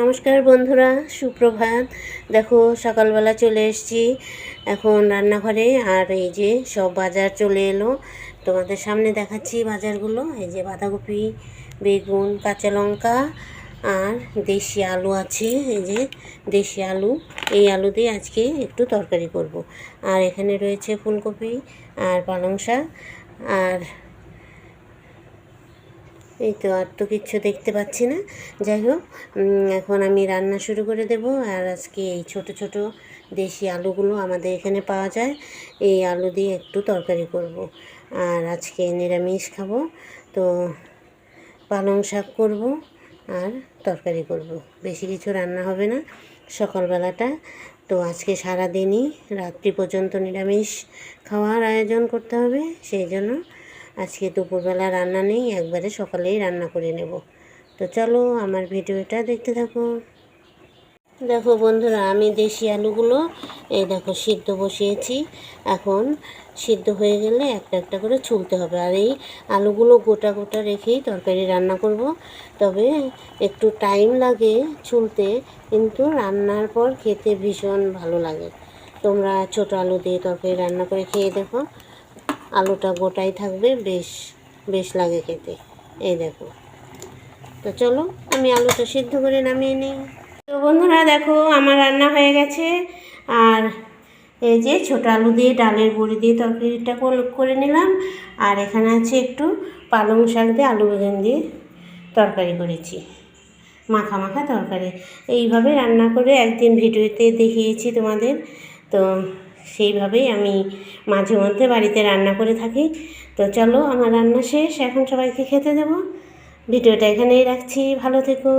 নমস্কার বন্ধুরা, সুপ্রভাত। দেখো, সকালবেলা চলে এসেছি এখন রান্নাঘরে, আর এই যে সব বাজার চলে এলো। তোমাদের সামনে দেখাচ্ছি বাজারগুলো। এই যে বাঁধাকপি, বেগুন, কাঁচা লঙ্কা, আর দেশি আলু আছে। এই যে দেশি আলু, এই আলু দিয়ে আজকে একটু তরকারি করব। আর এখানে রয়েছে ফুলকপি আর পালং শাক, আর এই তো আর তো কিচ্ছু দেখতে পাচ্ছি না। যাই হোক এখন আমি রান্না শুরু করে দেব। আর আজকে এই ছোট ছোট দেশি আলুগুলো আমাদের এখানে পাওয়া যায়। এই আলু দিয়ে একটু তরকারি করব। আর আজকে নিরামিষ খাব। তো পালং শাক করব আর তরকারি করব। বেশি কিছু রান্না হবে না সকালবেলাটা। তো আজকে সারাদিনই রাত্রি পর্যন্ত নিরামিষ খাওয়ার আয়োজন করতে হবে। সেই জন্য আজকে দুপুরবেলা রান্না নেই, একবারে সকালেই রান্না করে নেব। তো চলো আমার ভিডিওটা দেখতে থাকো। দেখো বন্ধুরা, আমি দেশি আলুগুলো, এই দেখো সিদ্ধ বসিয়েছি। এখন সিদ্ধ হয়ে গেলে একটা একটা করে ছুলতে হবে। আর এই আলুগুলো গোটা গোটা রেখেই তরকারি রান্না করব। তবে একটু টাইম লাগে ছুলতে, কিন্তু রান্নার পর খেতে ভীষণ ভালো লাগে। তোমরা ছোট আলু দিয়ে তরকারি রান্না করে খেয়ে দেখো। আলুটা গোটাই থাকবে, বেশ বেশ লাগে খেতে। এই দেখো। তো চলো, আমি আলুটা সিদ্ধ করে নামিয়ে নিই। তো বন্ধুরা দেখো, আমার রান্না হয়ে গেছে। আর এই যে ছোটো আলু দিয়ে ডালের বড়ি দিয়ে তরকারিটা কর- নিলাম। আর এখানে আছে একটু পালং শাক দিয়ে আলু বেগুন দিয়ে তরকারি করেছি। মাখা মাখা তরকারি। এইভাবে রান্না করে একদিন ভিডিওতে দেখিয়েছি তোমাদের। তো সেইভাবেই আমি মাঝে মধ্যে বাড়িতে রান্না করে থাকি। তো চলো, আমার রান্না শেষ, এখন সবাইকে খেতে দেবো। ভিডিওটা এখানেই রাখছি, ভালো থেকো।